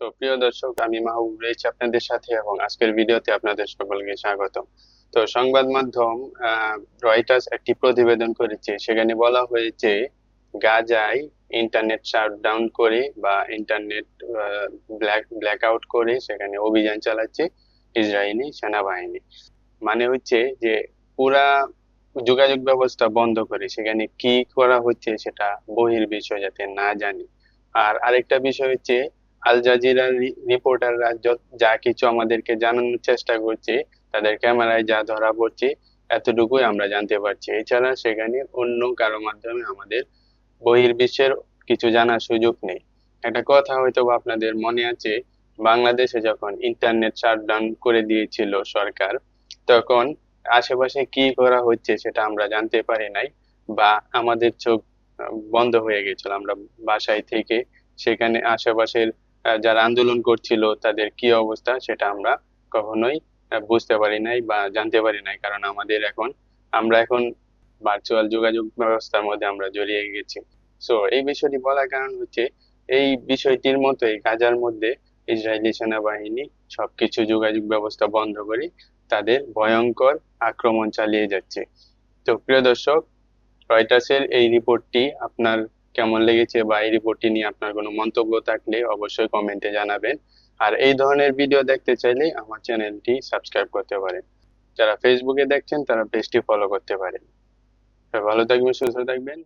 তো প্রিয় দর্শক, আমি মাহবুব রয়েছি আপনাদের সাথে এবং আজকের ভিডিওতে আপনাদের সকলকে স্বাগত তো সংবাদ মাধ্যম রয়টার্স একটি প্রতিবেদন করেছে। সেখানে বলা হয়েছে, গাজায় ইন্টারনেট শাটডাউন করে বা ইন্টারনেট ব্ল্যাক ব্ল্যাক আউট করে সেখানে অভিযান চালাচ্ছে ইসরায়েলি সেনাবাহিনী। মানে হচ্ছে যে পুরা যোগাযোগ ব্যবস্থা বন্ধ করে সেখানে কি করা হচ্ছে সেটা বহির বিষয় যাতে না জানি। আর আরেকটা বিষয় হচ্ছে আল জাজিরার রিপোর্টাররা যা কিছু আমাদেরকে জানানোর চেষ্টা করছে, তাদের ক্যামেরায় যা ধরা পড়ছে, এতটুকুই আমরা জানতে পারছি। এছাড়া সেখানে অন্য কারও মাধ্যমে আমাদের বহির্বিশ্বের কিছু জানার সুযোগ নেই। একটা কথা হয়তো আপনাদের মনে আছে, বাংলাদেশে যখন ইন্টারনেট শাটডাউন করে দিয়েছিল সরকার, তখন আশেপাশে কি করা হচ্ছে সেটা আমরা জানতে পারি নাই, বা আমাদের চোখ বন্ধ হয়ে গেছিল। আমরা বাসায় থেকে সেখানে আশেপাশের যারা আন্দোলন করছিল, তাদের কি অবস্থা সেটা আমরা কখনোই বুঝতে পারি নাই বা জানতে পারি নাই। কারণ আমাদের এখন, আমরা এখন ভার্চুয়াল যোগাযোগ ব্যবস্থার মধ্যে আমরা জড়িয়ে গেছি। সো এই বিষয়টি বলার কারণ হচ্ছে, এই বিষয়টির মতোই গাজার মধ্যে ইসরায়েলি সেনাবাহিনী সবকিছু যোগাযোগ ব্যবস্থা বন্ধ করে তাদের ভয়ঙ্কর আক্রমণ চালিয়ে যাচ্ছে। তো প্রিয় দর্শক রয়টার্সের এই রিপোর্টটি আপনার কেমন লেগেছে বা এই রিপোর্টটি নিয়ে আপনার কোনো মন্তব্য থাকলে অবশ্যই কমেন্টে জানাবেন। আর এই ধরনের ভিডিও দেখতে চাইলে আমার চ্যানেলটি সাবস্ক্রাইব করতে পারেন। যারা ফেসবুকে দেখছেন, তারা পেজটি ফলো করতে পারেন। ভালো থাকবেন, সুস্থ থাকবেন।